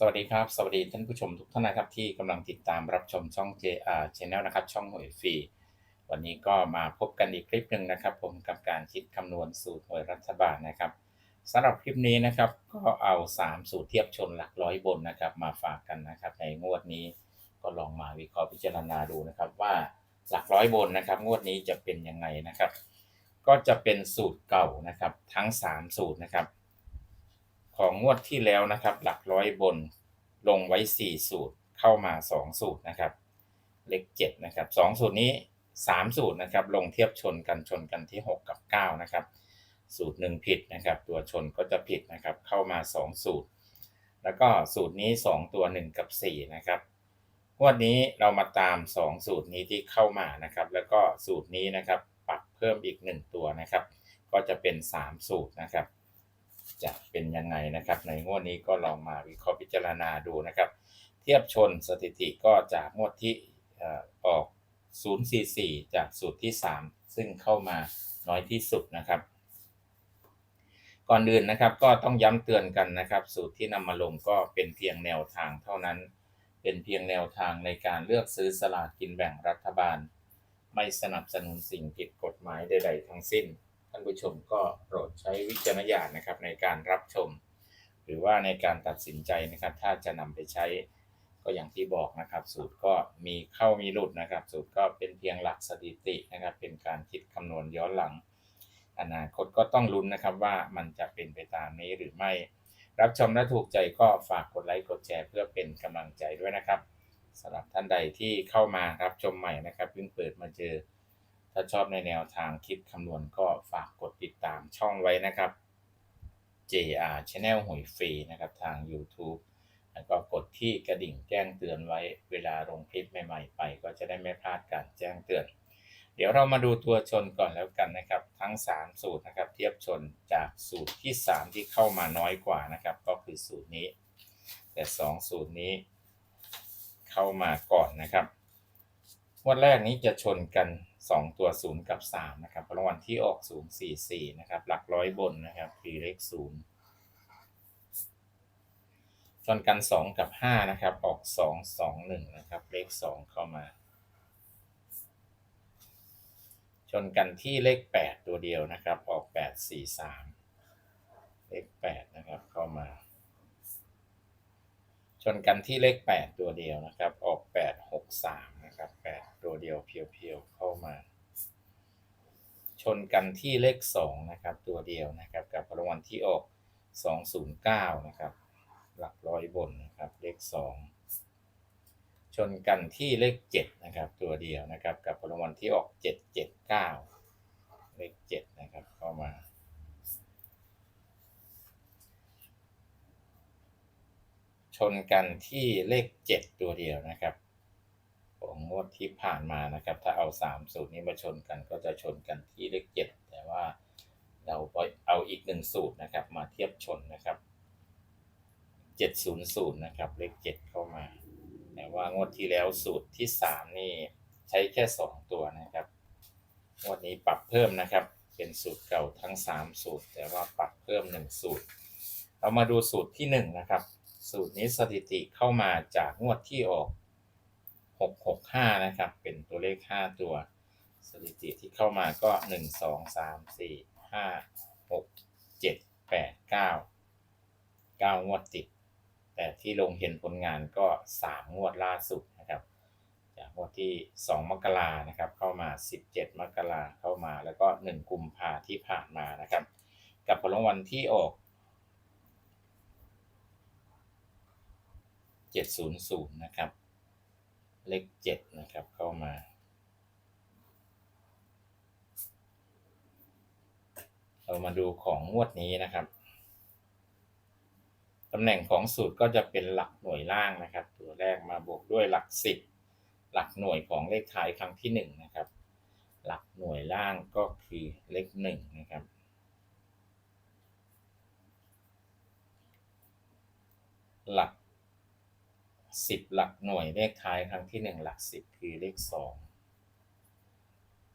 สวัสดีครับ สวัสดีท่านผู้ชมทุกท่านนะครับที่กำลังติดตามรับชมช่อง JR Channel นะครับ ช่องหวยฟรี วันนี้ก็มาพบกันอีกคลิปหนึ่งนะครับ ผมกับการคิดคำนวณสูตรหวยรัฐบาลนะครับสำหรับคลิปนี้นะครับ ก็เอา 3 สูตรเทียบชนหลักร้อยบนนะครับ มาฝากกันนะครับ ในงวดนี้ก็ลองมาวิเคราะห์พิจารณาดูนะครับ ว่าหลักร้อยบนนะครับ งวดนี้จะเป็นยังไงนะครับ ก็จะเป็นสูตรเก่านะครับ ทั้ง 3 สูตรนะครับ ของงวดที่แล้วนะครับ หลักร้อยบนลงไว้ 4 สูตรเข้ามา 2 สูตรนะครับ เลข7นะครับ2สูตรนี้ 3 สูตรนะครับ ลงเทียบชนกันชนกันที่ 6 กับ 9 นะครับ สูตร 1 ผิดนะครับ ตัวชนก็จะผิดนะครับ เข้ามา 2 สูตร แล้วก็สูตรนี้ 2 ตัว 1 กับ 4 นะครับงวดนี้เรามาตาม 2 สูตรนี้ที่เข้ามานะครับ แล้วก็สูตรนี้นะครับ ปรับเพิ่มอีก 1 ตัวนะครับ ก็จะเป็น 3 สูตรนะครับ จะเป็นยังไงนะครับ ในงวดนี้ก็ลองมาวิเคราะห์พิจารณาดูนะครับ เทียบชนสถิติก็จากงวดที่ออก 044 จากสูตรที่ 3 ซึ่งเข้ามาน้อยที่สุดนะครับ ก่อนอื่นนะครับก็ต้องย้ำเตือนกันนะครับ สูตรที่นำมาลงก็เป็นเพียงแนวทางเท่านั้น เป็นเพียงแนวทางในการเลือกซื้อสลากกินแบ่งรัฐบาล ไม่สนับสนุนสิ่งผิดกฎหมายใดๆทั้งสิ้นานผู้ชมก็โปรดใช้วิจารณญาณนะครับในการรับชม หรือว่าในการตัดสินใจนะครับ ถ้าจะนำไปใช้ก็อย่างที่บอกนะครับ สูตรก็มีเข้ามีหลุดนะครับ สูตรก็เป็นเพียงหลักสถิตินะครับ เป็นการคิดคำนวณย้อนหลัง อนาคตก็ต้องลุ้นนะครับว่ามันจะเป็นไปตามนี้หรือไม่ รับชมและถูกใจก็ฝากกดไลค์กดแชร์เพื่อเป็นกำลังใจด้วยนะครับสำหรับท่านใดที่เข้ามารับชมใหม่นะครับเพิ่งเปิดมาเจอ ถ้าชอบในแนวทางคิดคำนวณก็ฝากกดติดตามช่องไว้นะครับ JR Channel หวยฟรีนะครับทาง YouTube แล้วก็กดที่กระดิ่งแจ้งเตือนไว้เวลาลงคลิปใหม่ๆไป ก็จะได้ไม่พลาดการแจ้งเตือน เดี๋ยวเรามาดูตัวชนก่อนแล้วกันนะครับ ทั้ง 3 สูตรนะครับ เทียบชนจากสูตรที่ 3 ที่เข้ามาน้อยกว่านะครับ ก็คือสูตรนี้ แต่ 2 สูตรนี้ เข้ามาก่อนนะครับงวดแรกนี้จะชนกัน 2 ตัว 0 กับ 3 นะครับรางวัลที่ออก 0 4 4 นะครับ หลักร้อยบนนะครับคือเลข0ชนกัน 2 กับ 5 นะครับ ออก 2 2 1 นะครับ เลข 2 เข้ามา ชนกันที่เลข 8 ตัวเดียวนะครับ ออก 8 4 3 เลข 8 นะครับ เข้ามา ชนกันที่เลข 8 ตัวเดียวนะครับ ออก 8 6 3 นะครับ 8 ตัวเดียวเพียวๆ มา ชนกันที่เลข 2 นะครับ ตัวเดียวนะครับ กับรางวัลที่ออก 209 นะครับ หลักร้อยบนนะครับ เลข 2 ชนกันที่เลข 7 นะครับ ตัวเดียวนะครับ กับรางวัลที่ออก 779 เลข 7 นะครับ เข้ามาชนกันที่เลข 7 ตัวเดียวนะครับ งวดที่ผ่านมานะครับ ถ้าเอา3สูตรนี้มาชนกันก็จะชนกันที่เลข7แต่ว่าเราเอาอีก1สูตรนะครับ มาเทียบชนนะครับ700นย์ศูนย์นะครับ เลข7เข้ามา แต่ว่างวดที่แล้วสูตรที่3นี่ใช้แค่2ตัวนะครับงวดนี้ปรับเพิ่มนะครับ เป็นสูตรเก่าทั้ง3สูตร แต่ว่าปรับเพิ่ม1สูตร เรามาดูสูตรที่1นะครับ สูตรนี้สถิติเข้ามาจากงวดที่ออก 665 นะครับ เป็นตัวเลข 5 ตัว สถิติที่เข้ามาก็ 1 2 3 4 5 6 7 8 9 9 งวดติด แต่ที่ลงเห็นผลงานก็ 3 งวดล่าสุดนะครับ จากงวดที่ 2 มกรานะครับ เข้ามา 17 มกราเข้ามา แล้วก็ 1 กุมภาที่ผ่านมานะครับ กับผลรางวัลที่ออก700นะครับ เลข7นะครับเข้ามา เรามาดูของงวดนี้นะครับตำแหน่งของสูตรก็จะเป็นหลักหน่วยล่างนะครับ ตัวแรกมาบวกด้วยหลัก10หลักหน่วยของเลขท้ายครั้งที่1นะครับ หลักหน่วยล่างก็คือเลข1นะครับหลัก 10หลักหน่วยเลขท้ายครั้งที่1หลัก10คือเลข2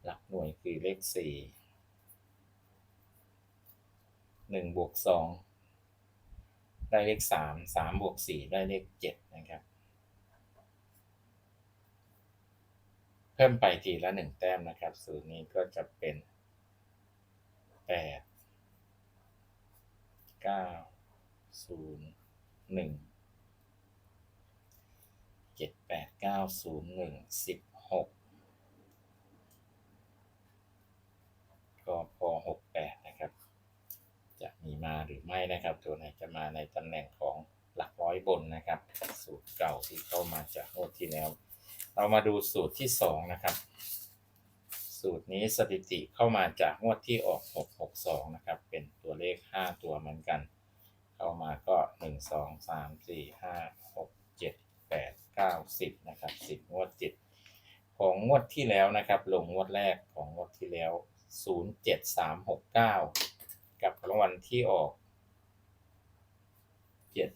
หลักหน่วยคือเลข4 1บวก2ได้เลขสามสามบวกสี่ได้เลขเจ็ดนะครับ เพิ่มไปทีละหนึ่งแต้มนะครับสูตรนี้ก็จะเป็นแปดเก้าศูนย์หนึ่ง จ็ดแปดเก้าศูนย์หนึ่งสิบหกก็พอหกแปดนะครับ จะมีมาหรือไม่นะครับ ตัวไหนจะมาในตำแหน่งของหลักร้อยบนนะครับ สูตรเก่าที่เข้ามาจากงวดที่แล้ว เรามาดูสูตรที่สองนะครับ สูตรนี้สถิติเข้ามาจากงวดที่ออก662นะครับ เป็นตัวเลข 5 ตัวเหมือนกัน เข้ามาก็ 1 2 3 4 5 6 7 8 9 10นะครับ10งวดติดของงวดที่แล้วนะครับ ลงงวดแรกของงวดที่แล้ว07369กับรางวัลที่ออก7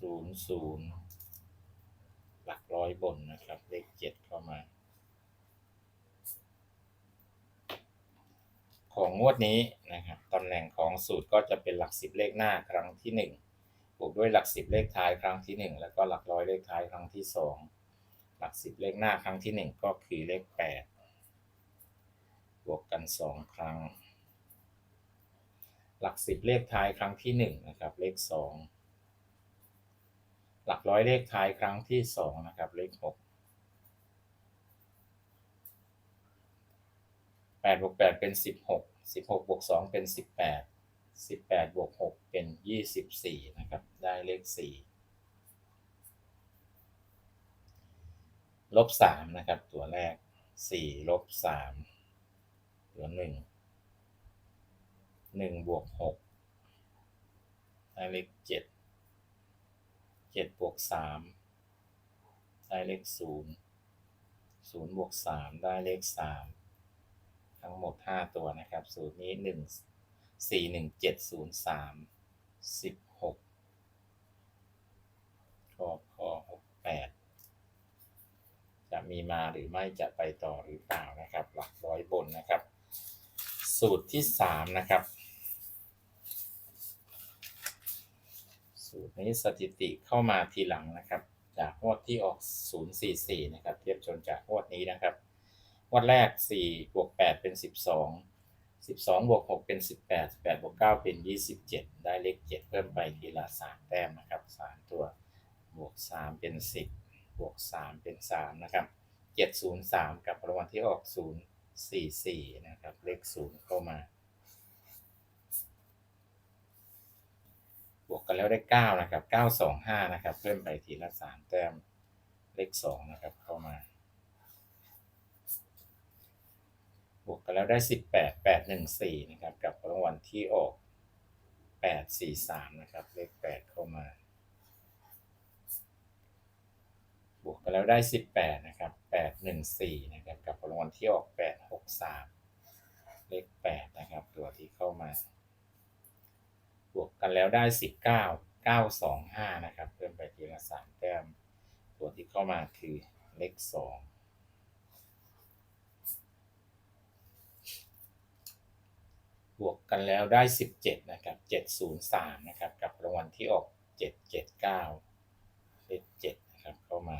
00หลักร้อยบนนะครับ เลข7เข้ามา ของงวดนี้นะครับตำแหน่งของสูตรก็จะเป็นหลักสิบเลขหน้าครั้งที่หนึ่ง บวกด้วยหลักสิบเลขท้ายครั้งที่หนึ่งแล้วก็หลักร้อยเลขท้ายครั้งที่สองหลักสิบเลขหน้าครั้งที่หนึ่งก็คือเลขแปดบวกกันสองครั้ง หลักสิบเลขท้ายครั้งที่หนึ่งนะครับ เลขสองหลักร้อยเลขท้ายครั้งที่สองนะครับ เลขหกแปดบวกแปดเป็นสิบหกสิบหกบวกสองเป็นสิ บแปดสิบแปดบวกหกเป็นยี่สิบสี่นะครับ ได้เลขสี่ลบสามนะครับ ตัวแรกสี่ลบสามตัวหนึ่งหนึ่งบวกหกได้เลขเจ็ดเจ็ดบวกสามได้เลขศูนย์ศูนย์บวกสามได้เลขสามทั้งหมด 5 ตัวนะครับ สูตรนี้ 1 4 1 7 0 3 16ก็พอ68จะมีมาหรือไม่จะไปต่อหรือเปล่านะครับ หลักร้อยบนนะครับ สูตรที่3นะครับ สูตรนี้สถิติเข้ามาทีหลังนะครับ จากงวดที่ออก 044 นะครับ เทียบชนจากงวดนี้นะครับงวดแรก 4 บวก 8 เป็น 12 12บวก6เป็น18 18บวก9เป็น27ได้เลข7เพิ่มไปทีละ3แต้มนะครับ3ตัวบวก3เป็น10บวก3เป็น3นะครับ703กับรางวัลที่ออก044นะครับ เลข0เข้ามา บวกกันแล้วได้9นะครับ925นะครับ เพิ่มไปทีละ3แต้มเลข2นะครับเข้ามา บ วกกันแล้วได้ 18 814นะครับกับรางวัลที่ออก 843นะครับเลข8เข้ามาบวกกันแล้วได้ 18นะครับ814นะครับกับรางวัลที่ออก 863 เลข8นะครับตัวที่เข้ามา บวกกันแล้วได้ 19 925นะครับเพิ่มไปทีละ3แต้มตัวที่เข้ามาคือเลข2 บวกกันแล้วได้ 17 นะครับ 703 นะครับ กับรางวัลที่ออก 779เลข7นะครับ เข้ามา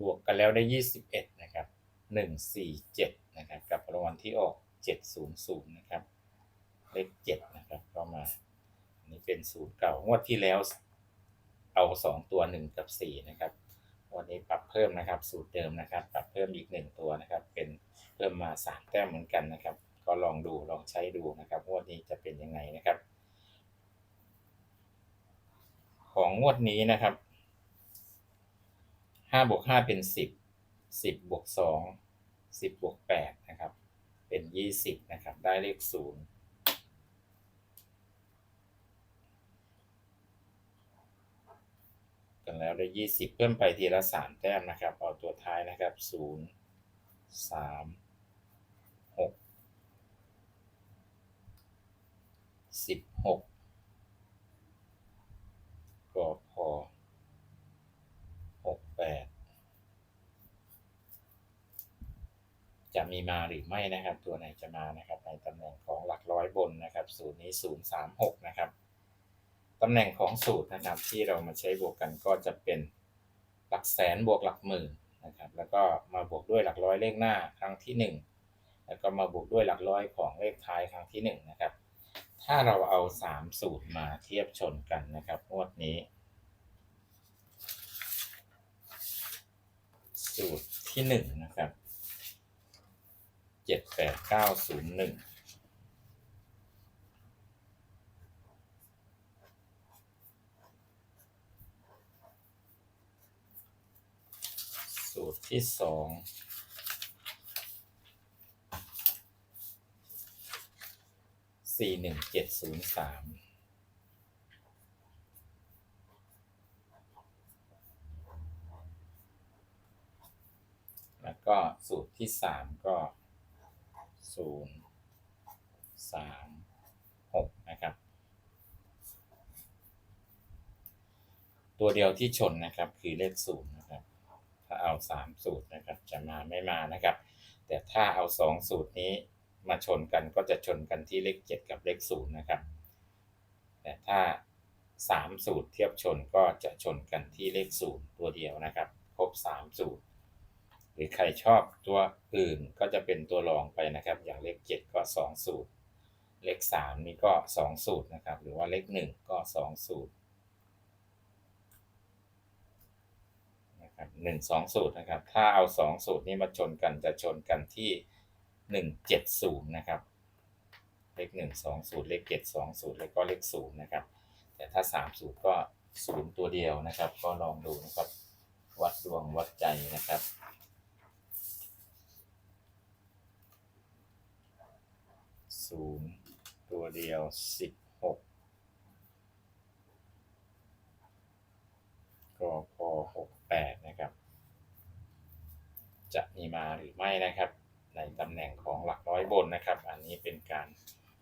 บวกกันแล้วได้ 21 นะครับ 147 นะครับ กับรางวัลที่ออก 700 นะครับ เลข7นะครับ เข้ามา อันนี้เป็นสูตรเก่างวดที่แล้วเอา 2 ตัว 1 กับ 4 นะครับ วันนี้ปรับเพิ่มนะครับ สูตรเดิมนะครับ ปรับเพิ่มอีกหนึ่งตัวนะครับ เป็นเพิ่มมาสามแต้มเหมือนกันนะครับ ก็ลองดูลองใช้ดูนะครับงวดนี้จะเป็นยังไงนะครับ ของงวดนี้นะครับ5บวก5เป็น 10 10บวก2 10บวก8นะครับ เป็น 20นะครับ ได้เลข0 กันแล้วได้ยี่สิบเพิ่มไปทีละสามแต้มนะครับเอาตัวท้ายนะครับศูนย์สามหกสิบหกก็พอหกแปดจะมีมาหรือไม่นะครับ ตัวไหนจะมานะครับ ในตำแหน่งของหลักร้อยบนนะครับสูตรนี้036นะครับ ตำแหน่งของสูตรนะครับที่เรามาใช้บวกกันก็จะเป็นหลักแสนบวกหลักหมื่นนะครับแล้วก็มาบวกด้วยหลักร้อยเลขหน้าครั้งที่ 1 แล้วก็มาบวกด้วยหลักร้อยของเลขท้ายครั้งที่ 1 นะครับ ถ้าเราเอา 3 สูตรมาเทียบชนกันนะครับงวดนี้ สูตรที่ 1 นะครับ 78901 สูตรที่สองสี่หนึ่งเจ็ดศูนย์สามแล้วก็สูตรที่สามก็ศูนย์สามหกนะครับ ตัวเดียวที่ชนนะครับคือเลขศูนย์นะครับ ถ้าเอาสามสูตรนะครับจะมาไม่มานะครับ แต่ถ้าเอาสองสูตรนี้มาชนกันก็จะชนกันที่เลขเจ็ดกับเลขศูนย์นะครับ แต่ถ้าสามสูตรเทียบชนก็จะชนกันที่เลขศูนย์ตัวเดียวนะครับ ครบสามสูตร หรือใครชอบตัวอื่นก็จะเป็นตัวรองไปนะครับ อย่างเลขเจ็ดก็สองสูตร เลขสามนี่ก็สองสูตรนะครับ หรือว่าเลขหนึ่งก็สองสูตร นะครับหนึ่งสองสูตรนะครับ ถ้าเอาสองสูตรนี้มาชนกันจะชนกันที่หนึ่งเจ็ดศูนย์นะครับ เลขหนึ่งสองสูตรเลขเจ็ดสองสูตรแล้วก็เลขศูนย์นะครับ แต่ถ้าสามสูตรก็ศูนย์ตัวเดียวนะครับ ก็ลองดูนะครับ วัดดวงวัดใจนะครับศูนย์ตัวเดียวสิบหกกพหกแปดนะครับ จะมีมา หรือไม่นะครับ ในตำแหน่งของหลักร้อยบนนะครับ อันนี้เป็นการ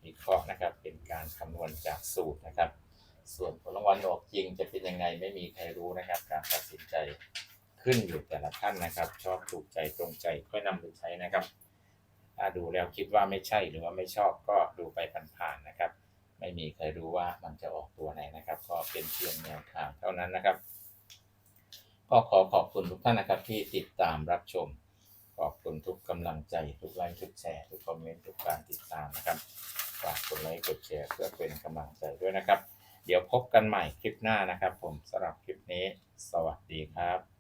วิเคราะห์นะครับ เป็นการคำนวณจากสูตรนะครับ ส่วนผลรางวัลออกจริงจะเป็นยังไงไม่มีใครรู้นะครับ การตัดสินใจขึ้นอยู่แต่ละท่านนะครับ ชอบถูกใจตรงใจค่อยนำไปใช้นะครับ ถ้าดูแล้วคิดว่าไม่ใช่หรือว่าไม่ชอบก็ดูไปผ่านๆนะครับ ไม่มีใครรู้ว่ามันจะออกตัวไหนนะครับ ก็เป็นเพียงแนวทางเท่านั้นนะครับก็ขอขอบคุณทุกท่านนะครับที่ติดตามรับชม ขอบคุณทุกกำลังใจทุกไลค์ทุกแชร์ทุกคอมเมนต์ทุกการติดตามนะครับฝากกดไลค์กดแชร์เพื่อเป็นกำลังใจด้วยนะครับ เดี๋ยวพบกันใหม่คลิปหน้านะครับ ผมสำหรับคลิปนี้ สวัสดีครับ